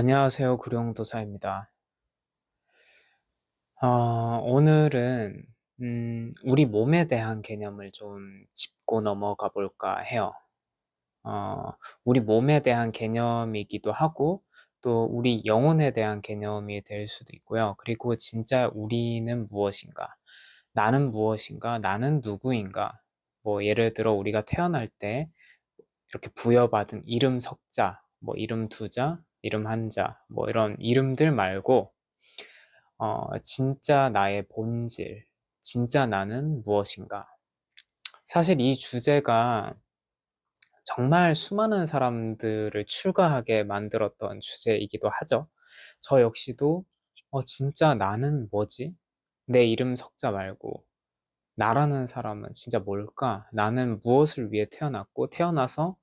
안녕하세요. 구룡도사입니다. 어, 오늘은, 음, 우리 몸에 대한 개념을 좀 짚고 넘어가 볼까 해요. 어, 우리 몸에 대한 개념이기도 하고, 또 우리 영혼에 대한 개념이 될 수도 있고요. 그리고 진짜 우리는 무엇인가? 나는 무엇인가? 나는 누구인가? 뭐, 예를 들어 우리가 태어날 때 이렇게 부여받은 이름 석자, 뭐, 이름 두자, 이름 한자, 뭐, 이런 이름들 말고, 어, 진짜 나의 본질, 진짜 나는 무엇인가? 사실 이 주제가 정말 수많은 사람들을 출가하게 만들었던 주제이기도 하죠. 저 역시도, 어, 진짜 나는 뭐지? 내 이름 석자 말고, 나라는 사람은 진짜 뭘까? 나는 무엇을 위해 태어났고, 태어나서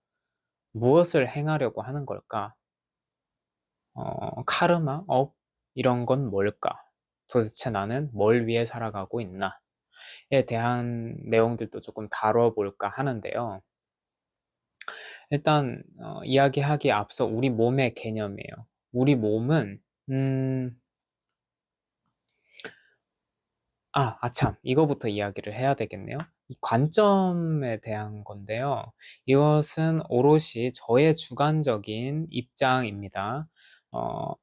무엇을 행하려고 하는 걸까? 어, 카르마, 업, 이런 건 뭘까? 도대체 나는 뭘 위해 살아가고 있나? 에 대한 내용들도 조금 다뤄볼까 하는데요. 일단 어, 이야기하기에 앞서 우리 몸의 개념이에요. 우리 몸은 음, 아, 아참, 이거부터 이야기를 해야 되겠네요. 이 관점에 대한 건데요. 이것은 오롯이 저의 주관적인 입장입니다. 어,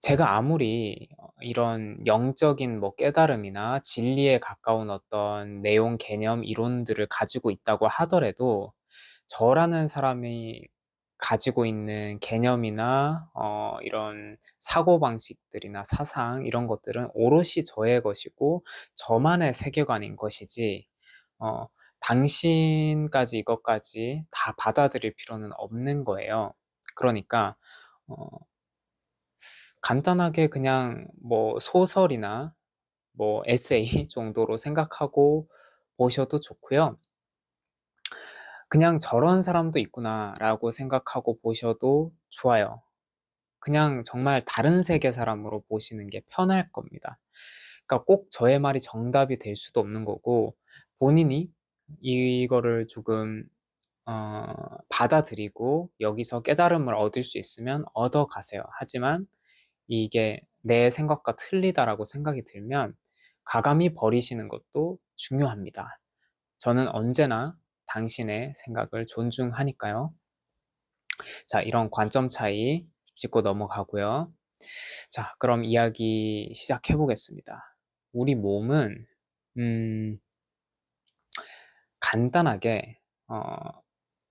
제가 아무리 어, 이런 영적인 뭐 깨달음이나 진리에 가까운 어떤 내용, 개념, 이론들을 가지고 있다고 하더라도 저라는 사람이 가지고 있는 개념이나 어, 이런 사고방식들이나 사상 이런 것들은 오롯이 저의 것이고 저만의 세계관인 것이지 어, 당신까지 이것까지 다 받아들일 필요는 없는 거예요. 그러니까 어, 간단하게 그냥 뭐 소설이나 뭐 에세이 정도로 생각하고 보셔도 좋고요. 그냥 저런 사람도 있구나라고 생각하고 보셔도 좋아요. 그냥 정말 다른 세계 사람으로 보시는 게 편할 겁니다. 그러니까 꼭 저의 말이 정답이 될 수도 없는 거고 본인이 이거를 조금 어, 받아들이고 여기서 깨달음을 얻을 수 있으면 얻어 가세요. 하지만 이게 내 생각과 틀리다라고 생각이 들면 가감히 버리시는 것도 중요합니다. 저는 언제나 당신의 생각을 존중하니까요. 자, 이런 관점 차이 짚고 넘어가고요. 자, 그럼 이야기 시작해 보겠습니다. 우리 몸은 음, 간단하게 어,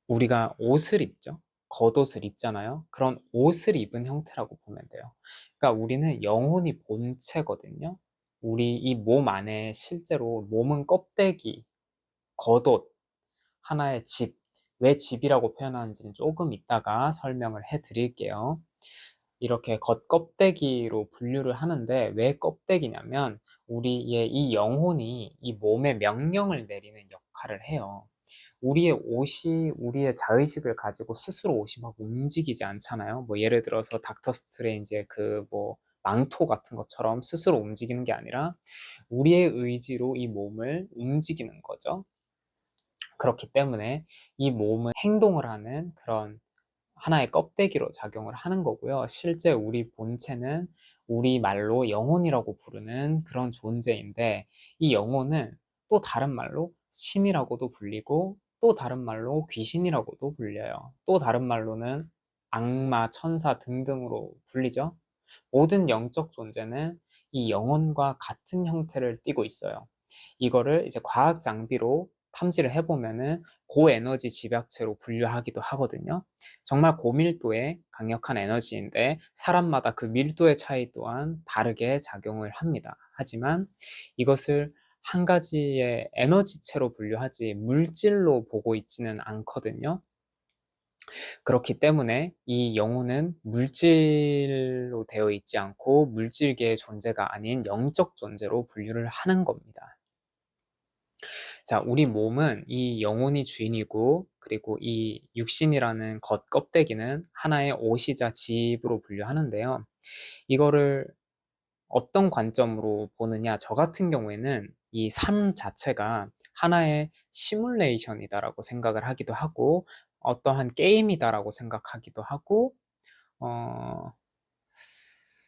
우리가 옷을 입죠. 겉옷을 입잖아요. 그런 옷을 입은 형태라고 보면 돼요. 그러니까 우리는 영혼이 본체거든요. 우리 이 몸 안에 실제로 몸은 껍데기, 겉옷, 하나의 집. 왜 집이라고 표현하는지는 조금 이따가 설명을 해 드릴게요. 이렇게 겉껍데기로 분류를 하는데 왜 껍데기냐면 우리의 이 영혼이 이 몸에 명령을 내리는 역할을 해요. 우리의 옷이 우리의 자의식을 가지고 스스로 옷이 막 움직이지 않잖아요. 뭐 예를 들어서 닥터 스트레인지의 그뭐 망토 같은 것처럼 스스로 움직이는 게 아니라 우리의 의지로 이 몸을 움직이는 거죠. 그렇기 때문에 이 몸은 행동을 하는 그런 하나의 껍데기로 작용을 하는 거고요. 실제 우리 본체는 우리 말로 영혼이라고 부르는 그런 존재인데 이 영혼은 또 다른 말로 신이라고도 불리고 또 다른 말로 귀신이라고도 불려요. 또 다른 말로는 악마, 천사 등등으로 불리죠. 모든 영적 존재는 이 영혼과 같은 형태를 띠고 있어요. 이거를 이제 과학 장비로 탐지를 해보면은 고에너지 집약체로 분류하기도 하거든요. 정말 고밀도의 강력한 에너지인데 사람마다 그 밀도의 차이 또한 다르게 작용을 합니다. 하지만 이것을 한 가지의 에너지체로 분류하지 물질로 보고 있지는 않거든요. 그렇기 때문에 이 영혼은 물질로 되어 있지 않고 물질계의 존재가 아닌 영적 존재로 분류를 하는 겁니다. 자, 우리 몸은 이 영혼이 주인이고 그리고 이 육신이라는 겉 껍데기는 하나의 옷이자 집으로 분류하는데요. 이거를 어떤 관점으로 보느냐? 저 같은 경우에는 이 삶 자체가 하나의 시뮬레이션이다라고 생각을 하기도 하고 어떠한 게임이다라고 생각하기도 하고 어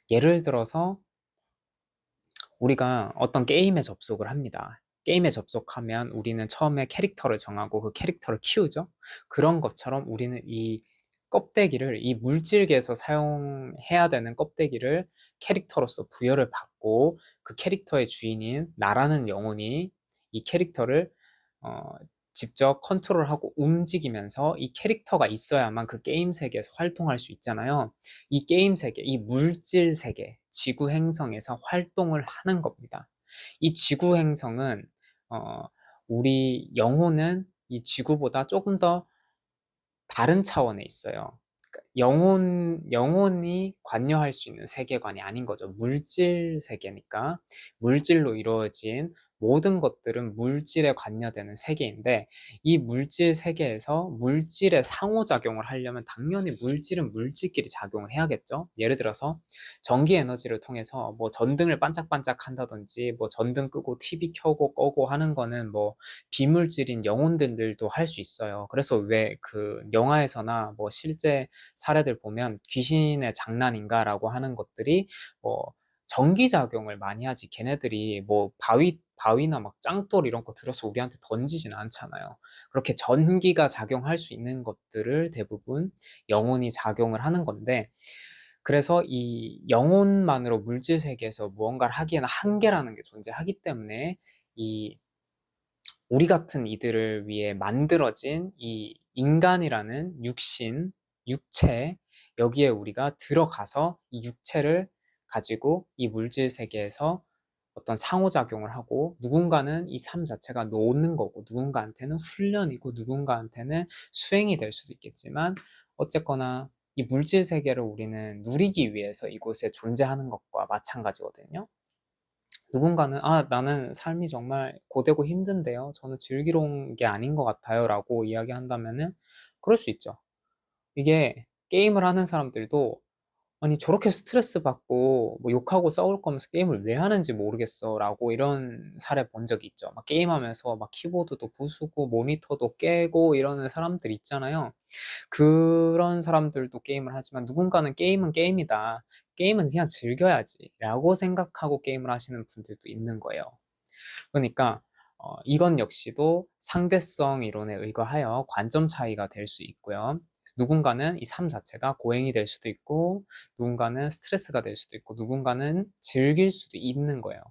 예를 들어서 우리가 어떤 게임에 접속을 합니다. 게임에 접속하면 우리는 처음에 캐릭터를 정하고 그 캐릭터를 키우죠. 그런 것처럼 우리는 이 껍데기를 이 물질계에서 사용해야 되는 껍데기를 캐릭터로서 부여를 받고 그 캐릭터의 주인인 나라는 영혼이 이 캐릭터를 어 직접 컨트롤하고 움직이면서 이 캐릭터가 있어야만 그 게임 세계에서 활동할 수 있잖아요. 이 게임 세계, 이 물질 세계, 지구 행성에서 활동을 하는 겁니다. 이 지구 행성은 어 우리 영혼은 이 지구보다 조금 더 다른 차원에 있어요. 그러니까 영혼 영혼이 관여할 수 있는 세계관이 아닌 거죠. 물질 세계니까. 물질로 이루어진 모든 것들은 물질에 관여되는 세계인데 이 물질 세계에서 물질의 상호작용을 하려면 당연히 물질은 물질끼리 작용을 해야겠죠. 예를 들어서 전기 에너지를 통해서 뭐 전등을 반짝반짝 한다든지 뭐 전등 끄고 TV 켜고 꺼고 하는 거는 뭐 비물질인 영혼들도 할 수 있어요. 그래서 왜 그 영화에서나 뭐 실제 사례들 보면 '귀신의 장난인가?'라고 하는 것들이 뭐 전기작용을 많이 하지 걔네들이 뭐 바위 바위나 막 짱돌 이런 거 들어서 우리한테 던지진 않잖아요. 그렇게 전기가 작용할 수 있는 것들을 대부분 영혼이 작용을 하는 건데 그래서 이 영혼만으로 물질 세계에서 무언가를 하기에는 한계라는 게 존재하기 때문에 이 우리 같은 이들을 위해 만들어진 이 인간이라는 육신, 육체 여기에 우리가 들어가서 이 육체를 가지고 이 물질 세계에서 어떤 상호작용을 하고 누군가는 이 삶 자체가 노는 거고 누군가한테는 훈련이고 누군가한테는 수행이 될 수도 있겠지만 어쨌거나 이 물질 세계를 우리는 누리기 위해서 이곳에 존재하는 것과 마찬가지거든요. 누군가는 "아 나는 삶이 정말 고되고 힘든데요. 저는 즐기로운 게 아닌 것 같아요."라고 이야기한다면은 그럴 수 있죠. 이게 게임을 하는 사람들도 ' 아니 저렇게 스트레스 받고 뭐 욕하고 싸울 거면서 게임을 왜 하는지 모르겠어.'라고 이런 사례 본 적이 있죠. 막 게임하면서 막 키보드도 부수고 모니터도 깨고 이러는 사람들 있잖아요. 그런 사람들도 게임을 하지만 누군가는 '게임은 게임이다. 게임은 그냥 즐겨야지.'라고 생각하고 게임을 하시는 분들도 있는 거예요. 그러니까 어 이건 역시도 상대성 이론에 의거하여 관점 차이가 될 수 있고요. 누군가는 이 삶 자체가 고행이 될 수도 있고 누군가는 스트레스가 될 수도 있고 누군가는 즐길 수도 있는 거예요.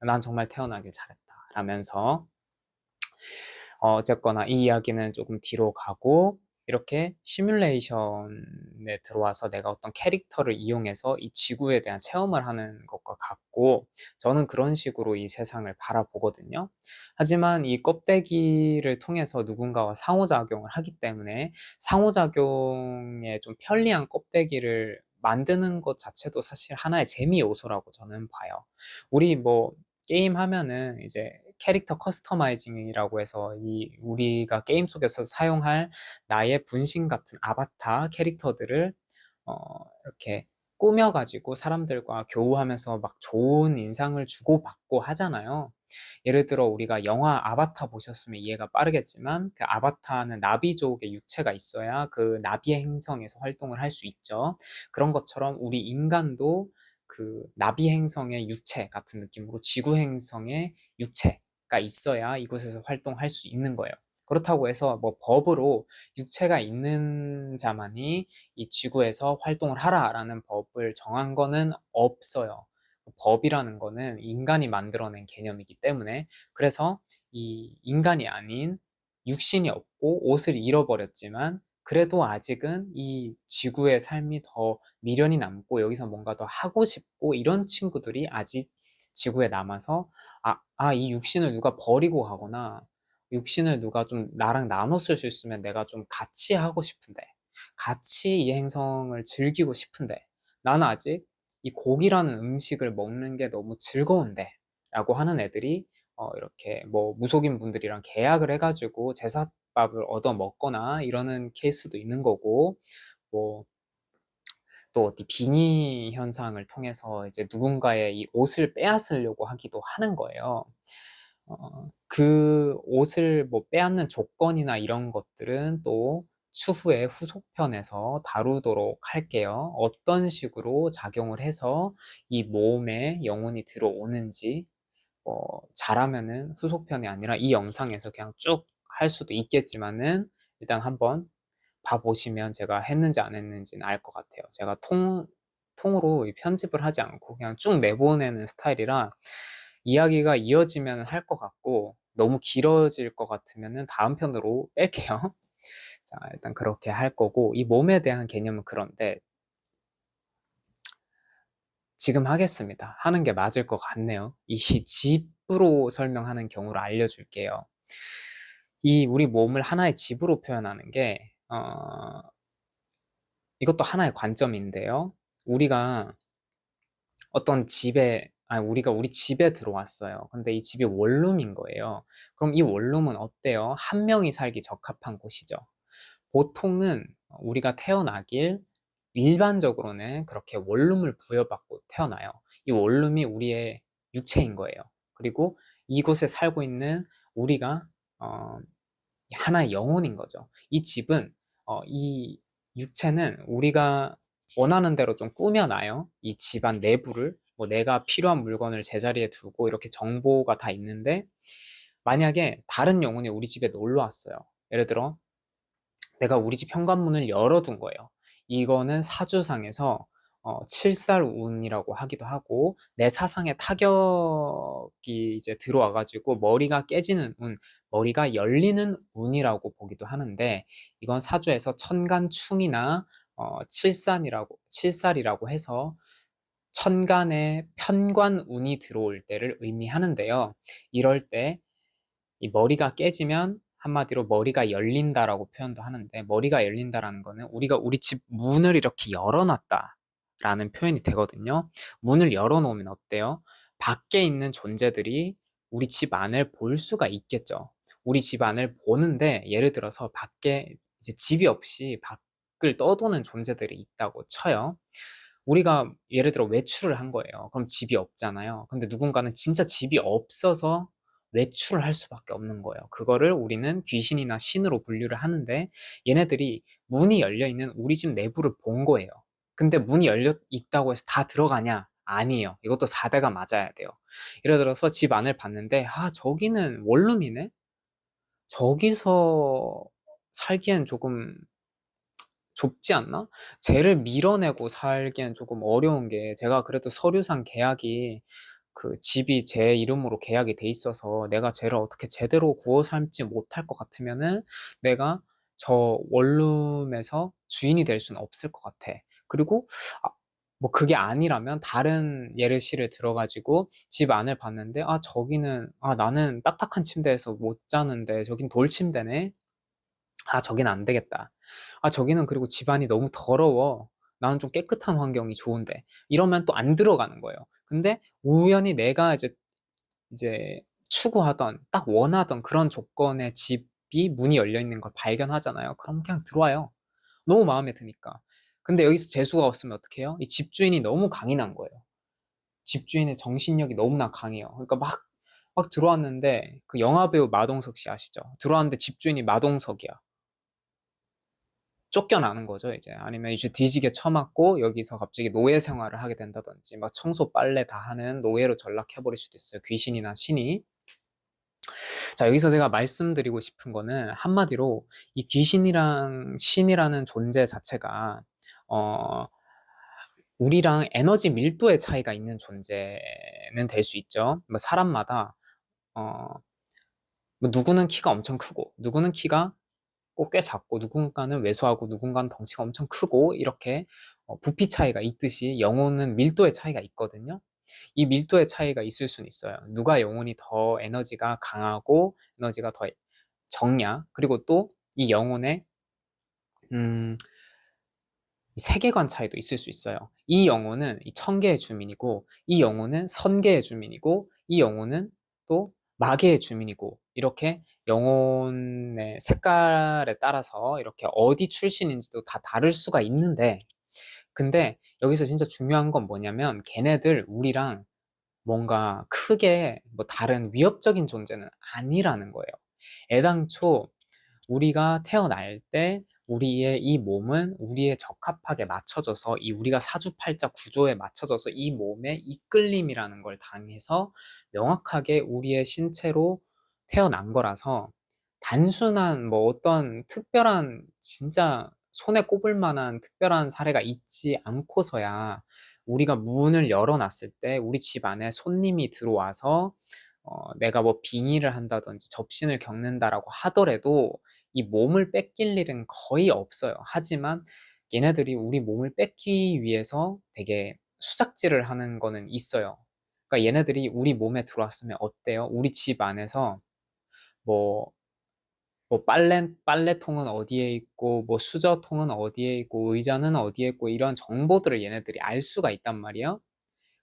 '난 정말 태어나길 잘했다.' 라면서 어 어쨌거나 이 이야기는 조금 뒤로 가고 이렇게 시뮬레이션에 들어와서 내가 어떤 캐릭터를 이용해서 이 지구에 대한 체험을 하는 것과 같고 저는 그런 식으로 이 세상을 바라보거든요. 하지만 이 껍데기를 통해서 누군가와 상호작용을 하기 때문에 상호작용에 좀 편리한 껍데기를 만드는 것 자체도 사실 하나의 재미 요소라고 저는 봐요. 우리 뭐 게임 하면은 이제 캐릭터 커스터마이징이라고 해서 이 우리가 게임 속에서 사용할 나의 분신 같은 아바타 캐릭터들을 어 이렇게 꾸며 가지고 사람들과 교우하면서 막 좋은 인상을 주고받고 하잖아요. 예를 들어 우리가 영화 아바타 보셨으면 이해가 빠르겠지만 그 아바타는 나비족의 육체가 있어야 그 나비의 행성에서 활동을 할 수 있죠. 그런 것처럼 우리 인간도 그 나비 행성의 육체 같은 느낌으로 지구 행성의 육체 가 있어야 이곳에서 활동할 수 있는 거예요. 그렇다고 해서 뭐 법으로 육체가 있는 자만이 이 지구에서 활동을 하라라는 법을 정한 거는 없어요. 법이라는 거는 인간이 만들어낸 개념이기 때문에 그래서 이 인간이 아닌 육신이 없고 옷을 잃어버렸지만 그래도 아직은 이 지구의 삶이 더 미련이 남고 여기서 뭔가 더 하고 싶고 이런 친구들이 아직 지구에 남아서 '아 아 이 육신을 누가 버리고 가거나 육신을 누가 좀 나랑 쓸수 있으면 내가 좀 같이 하고 싶은데 같이 이 행성을 즐기고 싶은데 나는 아직 이 고기라는 음식을 먹는 게 너무 즐거운데.'라고 하는 애들이 어 이렇게 뭐 무속인 분들이랑 계약을 해 가지고 제삿밥을 얻어 먹거나 이러는 케이스도 있는 거고 뭐 또 어디 빙의 현상을 통해서 이제 누군가의 이 옷을 빼앗으려고 하기도 하는 거예요. 어 그 옷을 뭐 빼앗는 조건이나 이런 것들은 또 추후에 후속편에서 다루도록 할게요. 어떤 식으로 작용을 해서 이 몸에 영혼이 들어오는지 어, 잘하면은 후속편이 아니라 이 영상에서 그냥 쭉 할 수도 있겠지만은 일단 한번 봐보시면 제가 했는지 안 했는지는 알 것 같아요. 제가 통, 통으로 편집을 하지 않고 그냥 쭉 내보내는 스타일이라 이야기가 이어지면 할 것 같고 너무 길어질 것 같으면은 다음 편으로 뺄게요. 자, 일단 그렇게 할 거고 이 몸에 대한 개념은 그런데 지금 하겠습니다. 하는 게 맞을 것 같네요. 이 집으로 설명하는 경우를 알려줄게요. 이 우리 몸을 하나의 집으로 표현하는 게 어, 이것도 하나의 관점인데요. 우리가 어떤 집에 아 우리가 우리 집에 들어왔어요. 근데 이 집이 원룸인 거예요. 그럼 이 원룸은 어때요? 한 명이 살기 적합한 곳이죠. 보통은 우리가 태어나길 일반적으로는 그렇게 원룸을 부여받고 태어나요. 이 원룸이 우리의 육체인 거예요. 그리고 이곳에 살고 있는 우리가 어, 하나의 영혼인 거죠. 이 집은 어, 이 육체는 우리가 원하는 대로 좀 꾸며놔요. 이 집안 내부를 뭐 내가 필요한 물건을 제자리에 두고 이렇게 정보가 다 있는데 만약에 다른 영혼이 우리 집에 놀러 왔어요. 예를 들어 내가 우리 집 현관문을 열어둔 거예요. 이거는 사주상에서 어, 칠살운이라고 하기도 하고 내 사상에 타격이 이제 들어와가지고 머리가 깨지는 운, 머리가 열리는 운이라고 보기도 하는데 이건 사주에서 천간충이나 어, 칠산이라고 칠살이라고 해서 천간에 편관운이 들어올 때를 의미하는데요. 이럴 때 이 머리가 깨지면 한마디로 머리가 열린다라고 표현도 하는데 머리가 열린다라는 거는 우리가 우리 집 문을 이렇게 열어놨다 라는 표현이 되거든요. 문을 열어놓으면 어때요? 밖에 있는 존재들이 우리 집 안을 볼 수가 있겠죠. 우리 집 안을 보는데 예를 들어서 밖에 이제 집이 없이 밖을 떠도는 존재들이 있다고 쳐요. 우리가 예를 들어 외출을 한 거예요. 그럼 집이 없잖아요. 근데 누군가는 진짜 집이 없어서 외출을 할 수밖에 없는 거예요. 그거를 우리는 귀신이나 신으로 분류를 하는데 얘네들이 문이 열려 있는 우리 집 내부를 본 거예요. 근데 문이 열려 있다고 해서 다 들어가냐? 아니에요. 이것도 4대가 맞아야 돼요. 예를 들어서 집 안을 봤는데 아 저기는 원룸이네? 저기서 살기엔 조금 좁지 않나? 쟤를 밀어내고 살기엔 조금 어려운 게 제가 그래도 서류상 계약이 그 집이 제 이름으로 계약이 돼 있어서 내가 쟤를 어떻게 제대로 구워 삶지 못할 것 같으면은 내가 저 원룸에서 주인이 될 수는 없을 것 같아. 그리고 아, 뭐 그게 아니라면 다른 예르시를 들어가지고 집 안을 봤는데 아 저기는 아 나는 딱딱한 침대에서 못 자는데 저긴 돌 침대네. 아 저긴 안 되겠다. 아 저기는 그리고 집안이 너무 더러워. 나는 좀 깨끗한 환경이 좋은데. 이러면 또 안 들어가는 거예요. 근데 우연히 내가 이제 이제 추구하던 딱 원하던 그런 조건의 집이 문이 열려 있는 걸 발견하잖아요. 그럼 그냥 들어와요. 너무 마음에 드니까. 근데 여기서 재수가 없으면 어떻게 해요? 이 집주인이 너무 강인한 거예요. 집주인의 정신력이 너무나 강해요. 그러니까 막, 막 들어왔는데 그 영화배우 마동석 씨 아시죠? 들어왔는데 집주인이 마동석이야. 쫓겨나는 거죠, 이제. 아니면 이제 뒤지게 처맞고 여기서 갑자기 노예 생활을 하게 된다든지, 막 청소 빨래 다 하는 노예로 전락해버릴 수도 있어요. 귀신이나 신이. 자, 여기서 제가 말씀드리고 싶은 거는 한마디로 이 귀신이랑 신이라는 존재 자체가, 어, 우리랑 에너지 밀도의 차이가 있는 존재는 될 수 있죠. 뭐 사람마다, 어, 뭐 누구는 키가 엄청 크고, 누구는 키가 꽤 작고 누군가는 왜소하고 누군가는 덩치가 엄청 크고 이렇게 어, 부피 차이가 있듯이 영혼은 밀도의 차이가 있거든요. 이 밀도의 차이가 있을 수는 있어요. 누가 영혼이 더 에너지가 강하고 에너지가 더 적냐 그리고 또 이 영혼의 음, 세계관 차이도 있을 수 있어요. 이 영혼은 이 천개의 주민이고 이 영혼은 선개의 주민이고 이 영혼은 또 마계의 주민이고 이렇게 영혼의 색깔에 따라서 이렇게 어디 출신인지도 다 다를 수가 있는데 근데 여기서 진짜 중요한 건 뭐냐면 걔네들 우리랑 뭔가 크게 뭐 다른 위협적인 존재는 아니라는 거예요. 애당초 우리가 태어날 때 우리의 이 몸은 우리에 적합하게 맞춰져서 이 우리가 사주팔자 구조에 맞춰져서 이 몸의 이끌림이라는 걸 당해서 명확하게 우리의 신체로 태어난 거라서 단순한 뭐 어떤 특별한 진짜 손에 꼽을 만한 특별한 사례가 있지 않고서야 우리가 문을 열어놨을 때 우리 집 안에 손님이 들어와서 어, 내가 뭐 빙의를 한다든지 접신을 겪는다라고 하더라도 이 몸을 뺏길 일은 거의 없어요. 하지만 얘네들이 우리 몸을 뺏기 위해서 되게 수작질을 하는 거는 있어요. 그러니까 얘네들이 우리 몸에 들어왔으면 어때요? 우리 집 안에서 뭐, 뭐 빨래, 빨래통은 어디에 있고, 뭐 수저통은 어디에 있고, 의자는 어디에 있고, 이런 정보들을 얘네들이 알 수가 있단 말이에요.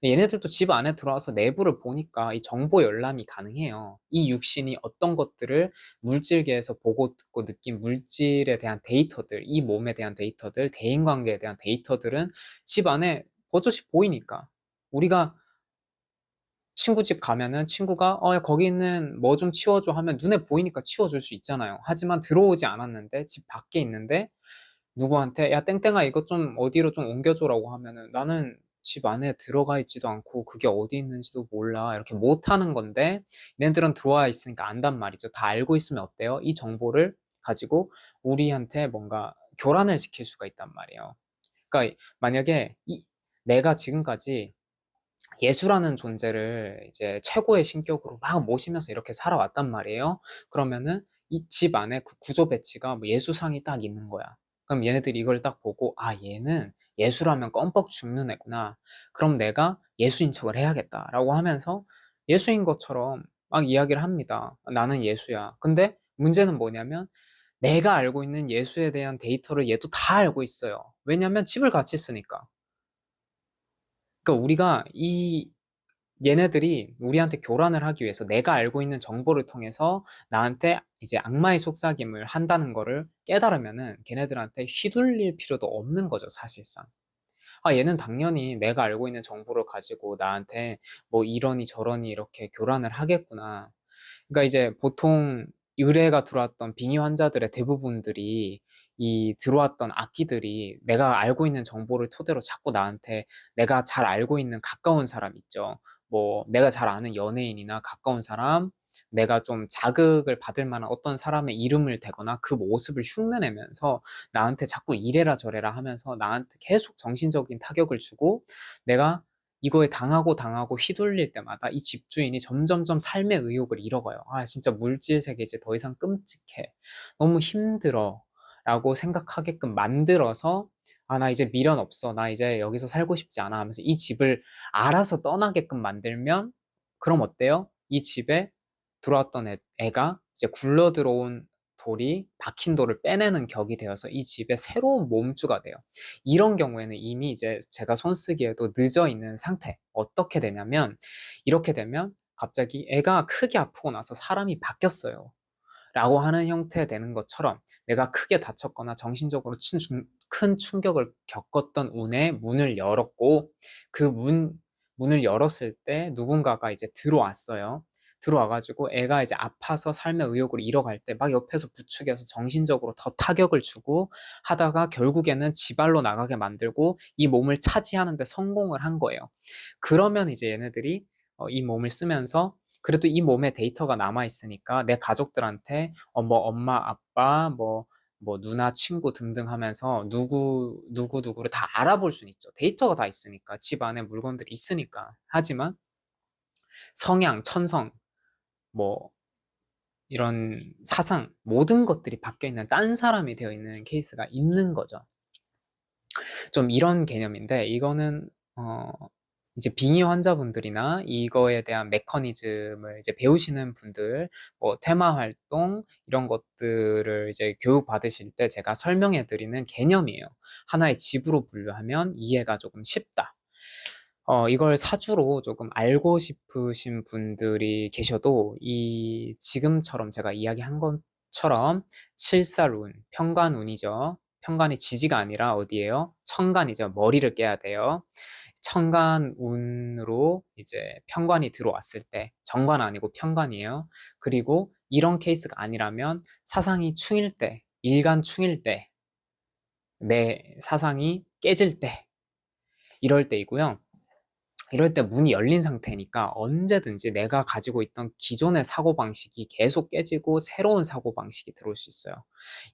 얘네들도 집 안에 들어와서 내부를 보니까 이 정보 열람이 가능해요. 이 육신이 어떤 것들을 물질계에서 보고 듣고 느낀 물질에 대한 데이터들, 이 몸에 대한 데이터들, 대인관계에 대한 데이터들은 집 안에 버젓이 보이니까. 우리가 친구 집 가면은 친구가 어, 거기 있는 뭐 좀 치워줘 하면 눈에 보이니까 치워줄 수 있잖아요. 하지만 들어오지 않았는데 집 밖에 있는데 누구한테 야 땡땡아 이것 좀 어디로 좀 옮겨줘라고 하면은 나는 집 안에 들어가 있지도 않고 그게 어디 있는지도 몰라 이렇게 못 하는 건데 얘네들은 들어와 있으니까 안단 말이죠. 다 알고 있으면 어때요? 이 정보를 가지고 우리한테 뭔가 교란을 시킬 수가 있단 말이에요. 그러니까 만약에 이, 내가 지금까지 예수라는 존재를 이제 최고의 신격으로 막 모시면서 이렇게 살아왔단 말이에요. 그러면은 이 집 안에 그 구조 배치가 뭐 예수상이 딱 있는 거야. 그럼 얘네들이 이걸 딱 보고 아 얘는 예수라면 껌뻑 죽는 애구나. 그럼 내가 예수인 척을 해야겠다 라고 하면서 예수인 것처럼 막 이야기를 합니다. 나는 예수야. 근데 문제는 뭐냐면 내가 알고 있는 예수에 대한 데이터를 얘도 다 알고 있어요. 왜냐면 집을 같이 쓰니까. 그러니까 우리가 이 얘네들이 우리한테 교란을 하기 위해서 내가 알고 있는 정보를 통해서 나한테 이제 악마의 속삭임을 한다는 거를 깨달으면은 걔네들한테 휘둘릴 필요도 없는 거죠, 사실상. 아, 얘는 당연히 내가 알고 있는 정보를 가지고 나한테 뭐 이러니 저러니 이렇게 교란을 하겠구나. 그러니까 이제 보통 의뢰가 들어왔던 빙의 환자들의 대부분들이 이 들어왔던 악기들이 내가 알고 있는 정보를 토대로 자꾸 나한테 내가 잘 알고 있는 가까운 사람 있죠. 뭐 내가 잘 아는 연예인이나 가까운 사람, 내가 좀 자극을 받을 만한 어떤 사람의 이름을 대거나 그 모습을 흉내내면서 나한테 자꾸 이래라 저래라 하면서 나한테 계속 정신적인 타격을 주고 내가 이거에 당하고 당하고 휘둘릴 때마다 이 집주인이 점점점 삶의 의욕을 잃어가요. 아, 진짜 물질 세계 이제 더 이상 끔찍해. 너무 힘들어. 라고 생각하게끔 만들어서 아, 나 이제 미련 없어. 나 이제 여기서 살고 싶지 않아 하면서 이 집을 알아서 떠나게끔 만들면 그럼 어때요? 이 집에 들어왔던 애, 애가 이제 굴러 들어온 돌이 박힌 돌을 빼내는 격이 되어서 이 집의 새로운 몸주가 돼요. 이런 경우에는 이미 이제 제가 손쓰기에도 늦어 있는 상태. 어떻게 되냐면 이렇게 되면 갑자기 애가 크게 아프고 나서 사람이 바뀌었어요. 라고 하는 형태 되는 것처럼 내가 크게 다쳤거나 정신적으로 큰 충격을 겪었던 운에 문을 열었고 그 문, 문을 열었을 때 누군가가 이제 들어왔어요. 들어와가지고 애가 이제 아파서 삶의 의욕을 잃어갈 때 막 옆에서 부추겨서 정신적으로 더 타격을 주고 하다가 결국에는 지발로 나가게 만들고 이 몸을 차지하는데 성공을 한 거예요. 그러면 이제 얘네들이 어, 이 몸을 쓰면서 그래도 이 몸에 데이터가 남아 있으니까 내 가족들한테 어, 뭐 엄마, 아빠, 뭐, 뭐 누나, 친구 등등 하면서 누구, 누구, 누구를 다 알아볼 수는 있죠. 데이터가 다 있으니까. 집 안에 물건들이 있으니까. 하지만 성향, 천성, 뭐 이런 사상, 모든 것들이 바뀌어 있는 딴 사람이 되어 있는 케이스가 있는 거죠. 좀 이런 개념인데 이거는 어, 이제 빙의 환자분들이나 이거에 대한 메커니즘을 이제 배우시는 분들, 뭐 테마 활동 이런 것들을 이제 교육 받으실 때 제가 설명해 드리는 개념이에요. 하나의 집으로 분류하면 이해가 조금 쉽다. 어, 이걸 사주로 조금 알고 싶으신 분들이 계셔도 이 지금처럼 제가 이야기한 것처럼 칠살운, 평관운이죠. 평관이 지지가 아니라 어디예요? 천간이죠. 머리를 깨야 돼요. 천간운으로 이제 편관이 들어왔을 때 정관 아니고 편관이에요. 그리고 이런 케이스가 아니라면 사상이 충일 때, 일간 충일 때 내 사상이 깨질 때 이럴 때이고요. 이럴 때 문이 열린 상태니까 언제든지 내가 가지고 있던 기존의 사고방식이 계속 깨지고 새로운 사고방식이 들어올 수 있어요.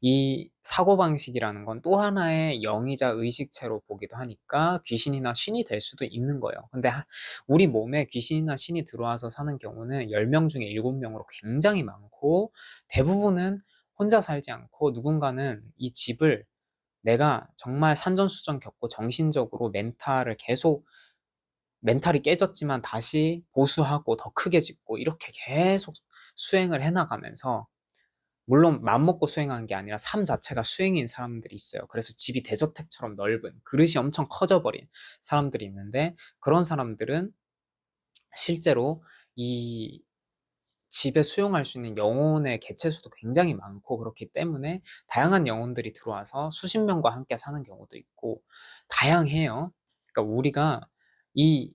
이 사고방식이라는 건 또 하나의 영이자 의식체로 보기도 하니까 귀신이나 신이 될 수도 있는 거예요. 근데 우리 몸에 귀신이나 신이 들어와서 사는 경우는 10명 중에 7명으로 굉장히 많고 대부분은 혼자 살지 않고 누군가는 이 집을 내가 정말 산전수전 겪고 정신적으로 멘탈을 계속 멘탈이 깨졌지만 다시 보수하고 더 크게 짓고 이렇게 계속 수행을 해나가면서 물론 맘먹고 수행하는 게 아니라 삶 자체가 수행인 사람들이 있어요. 그래서 집이 대저택처럼 넓은 그릇이 엄청 커져버린 사람들이 있는데 그런 사람들은 실제로 이 집에 수용할 수 있는 영혼의 개체수도 굉장히 많고 그렇기 때문에 다양한 영혼들이 들어와서 수십 명과 함께 사는 경우도 있고 다양해요. 그러니까 우리가 이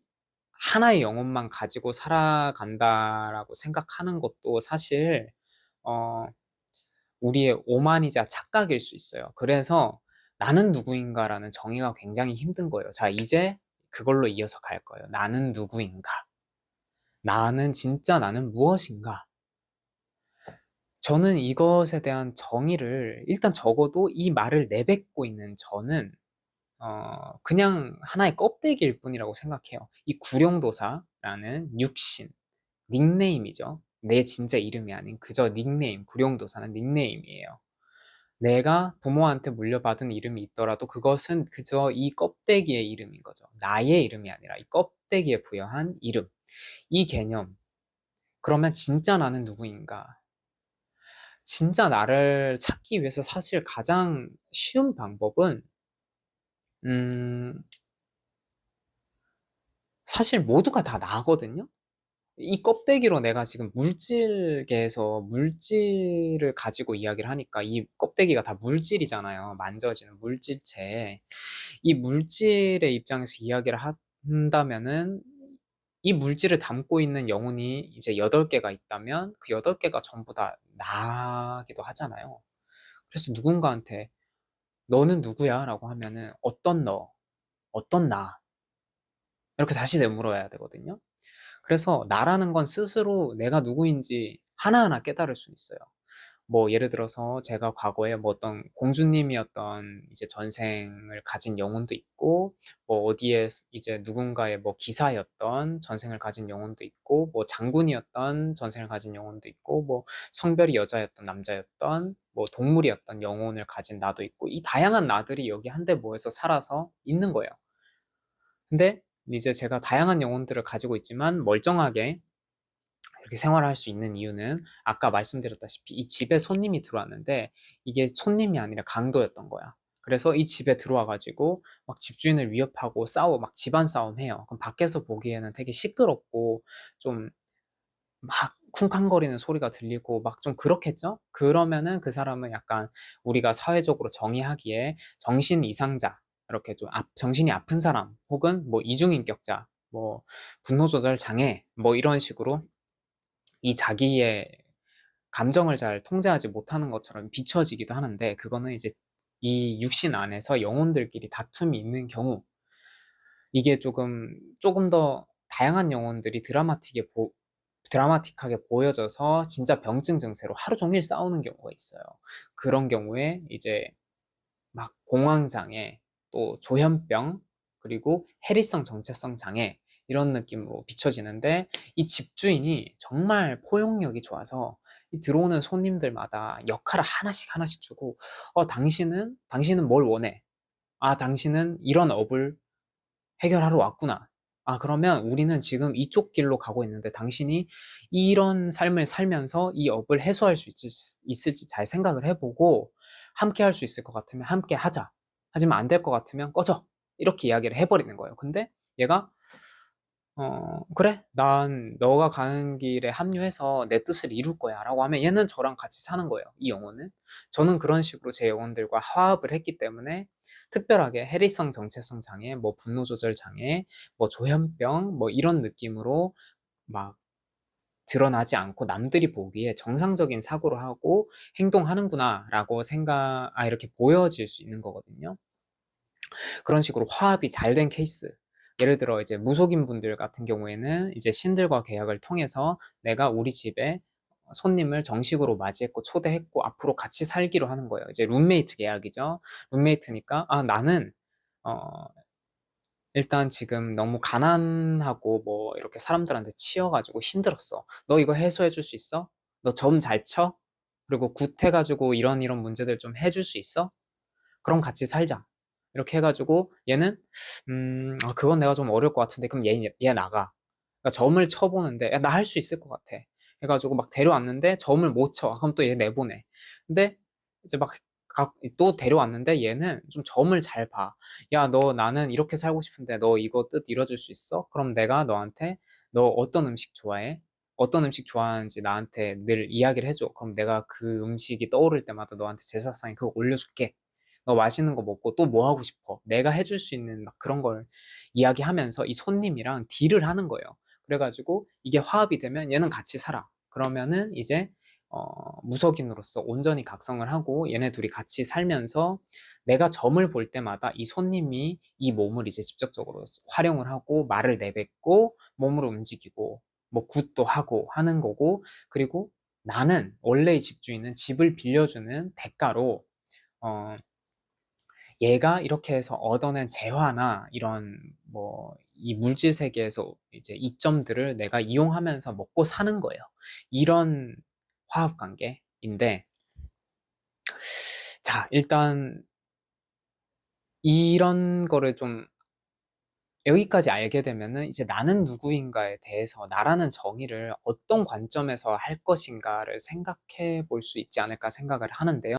하나의 영혼만 가지고 살아간다라고 생각하는 것도 사실 어 우리의 오만이자 착각일 수 있어요. 그래서 나는 누구인가라는 정의가 굉장히 힘든 거예요. 자, 이제 그걸로 이어서 갈 거예요. 나는 누구인가? 나는 진짜 나는 무엇인가? 저는 이것에 대한 정의를 일단 적어도 이 말을 내뱉고 있는 저는 어 그냥 하나의 껍데기일 뿐이라고 생각해요. 이 구룡도사라는 육신, 닉네임이죠. 내 진짜 이름이 아닌 그저 닉네임, 구룡도사는 닉네임이에요. 내가 부모한테 물려받은 이름이 있더라도 그것은 그저 이 껍데기의 이름인 거죠. 나의 이름이 아니라 이 껍데기에 부여한 이름. 이 개념. 그러면 진짜 나는 누구인가? 진짜 나를 찾기 위해서 사실 가장 쉬운 방법은 음 사실 모두가 다 나거든요. 이 껍데기로 내가 지금 물질계에서 물질을 가지고 이야기를 하니까 이 껍데기가 다 물질이잖아요. 만져지는 물질체. 이 물질의 입장에서 이야기를 한다면은 이 물질을 담고 있는 영혼이 이제 8개가 있다면 그 8개가 전부 다 나기도 하잖아요. 그래서 누군가한테 너는 누구야? 라고 하면은 어떤 너, 어떤 나 이렇게 다시 되물어야 되거든요. 그래서 나라는 건 스스로 내가 누구인지 하나하나 깨달을 수 있어요. 뭐 예를 들어서 제가 과거에 뭐 어떤 공주님이었던 이제 전생을 가진 영혼도 있고 뭐 어디에 이제 누군가의 뭐 기사였던 전생을 가진 영혼도 있고 뭐 장군이었던 전생을 가진 영혼도 있고 뭐 성별이 여자였던 남자였던 뭐 동물이었던 영혼을 가진 나도 있고 이 다양한 나들이 여기 한데 모여서 살아서 있는 거예요. 근데 이제 제가 다양한 영혼들을 가지고 있지만 멀쩡하게 이렇게 생활을 할수 있는 이유는 아까 말씀드렸다시피 이 집에 손님이 들어왔는데 이게 손님이 아니라 강도였던 거야. 그래서 이 집에 들어와 가지고 막 집주인을 위협하고 싸워 막 집안 싸움 해요. 그럼 밖에서 보기에는 되게 시끄럽고 좀 막 쿵쾅거리는 소리가 들리고 막 좀 그렇겠죠? 그러면은 그 사람은 약간 우리가 사회적으로 정의하기에 정신 이상자 이렇게 좀 아, 정신이 아픈 사람 혹은 뭐 이중인격자 뭐 분노 조절 장애 뭐 이런 식으로 이 자기의 감정을 잘 통제하지 못하는 것처럼 비춰지기도 하는데 그거는 이제 이 육신 안에서 영혼들끼리 다툼이 있는 경우 이게 조금 조금 더 다양한 영혼들이 드라마틱에 보, 드라마틱하게 보여져서 진짜 병증 증세로 하루 종일 싸우는 경우가 있어요. 그런 경우에 이제 막 공황장애, 또 조현병, 그리고 해리성 정체성 장애 이런 느낌으로 비춰지는데 이 집주인이 정말 포용력이 좋아서 이 들어오는 손님들마다 역할을 하나씩 하나씩 주고 어 당신은 당신은 뭘 원해? 아 당신은 이런 업을 해결하러 왔구나. 아 그러면 우리는 지금 이쪽 길로 가고 있는데 당신이 이런 삶을 살면서 이 업을 해소할 수 있을, 지잘 생각을 해보고 함께 할 수 있을 것 같으면 함께 하자. 하지만 안 될 것 같으면 꺼져. 이렇게 이야기를 해버리는 거예요. 근데 얘가 어 "그래. 난 너가 가는 길에 합류해서 내 뜻을 이룰 거야."라고 하면 얘는 저랑 같이 사는 거예요, 이 영혼은. 저는 그런 식으로 제 영혼들과 화합을 했기 때문에 특별하게 해리성 정체성 장애, 뭐 분노 조절 장애, 뭐 조현병 뭐 이런 느낌으로 막 드러나지 않고 남들이 보기에 정상적인 사고를 하고 행동하는구나라고 생각 아 이렇게 보여질 수 있는 거거든요. 그런 식으로 화합이 잘 된 케이스. 예를 들어 이제 무속인 분들 같은 경우에는 이제 신들과 계약을 통해서 내가 우리 집에 손님을 정식으로 맞이했고 초대했고 앞으로 같이 살기로 하는 거예요. 이제 룸메이트 계약이죠. 룸메이트니까 아 나는 어 일단 지금 너무 가난하고 뭐 이렇게 사람들한테 치여 가지고 힘들었어. 너 이거 해소해 줄 수 있어? 너 점 잘 쳐? 그리고 굿해 가지고 이런 이런 문제들 좀 해줄 수 있어? 그럼 같이 살자. 이렇게 해 가지고 얘는 음 아 그건 내가 좀 어려울 것 같은데 그럼 얘 얘 나가. 그러니까 점을 쳐 보는데 야나할 수 있을 것 같아. 해 가지고 막 데려왔는데 점을 못 쳐. 아 그럼 또 얘 내보내. 근데 이제 막각또 데려왔는데 얘는 좀 점을 잘 봐. "야 너 나는 이렇게 살고 싶은데 너 이거 뜻 이뤄 줄 수 있어? 그럼 내가 너한테 너 어떤 음식 좋아해? 어떤 음식 좋아하는지 나한테 늘 이야기를 해 줘. 그럼 내가 그 음식이 떠오를 때마다 너한테 제사상에 그거 올려 줄게. 너 맛있는 거 먹고 또 뭐 하고 싶어?" 내가 해줄 수 있는 막 그런 걸 이야기하면서 이 손님이랑 딜을 하는 거예요. 그래 가지고 이게 화합이 되면 얘는 같이 살아. 그러면은 이제 어 무속인으로서 온전히 각성을 하고 얘네 둘이 같이 살면서 내가 점을 볼 때마다 이 손님이 이 몸을 이제 직접적으로 활용을 하고 말을 내뱉고 몸으로 움직이고 뭐 굿도 하고 하는 거고 그리고 나는 원래 이 집주인은 집을 빌려주는 대가로 어 얘가 이렇게 해서 얻어낸 재화나 이런 뭐 이 물질 세계에서 이제 이점들을 내가 이용하면서 먹고 사는 거예요. 이런 화합 관계인데 자 일단 이런 거를 좀 여기까지 알게 되면은 이제 '나는 누구인가.'에 대해서 '나라는 정의를 어떤 관점에서 할 것인가.'를 생각해 볼 수 있지 않을까 생각을 하는데요.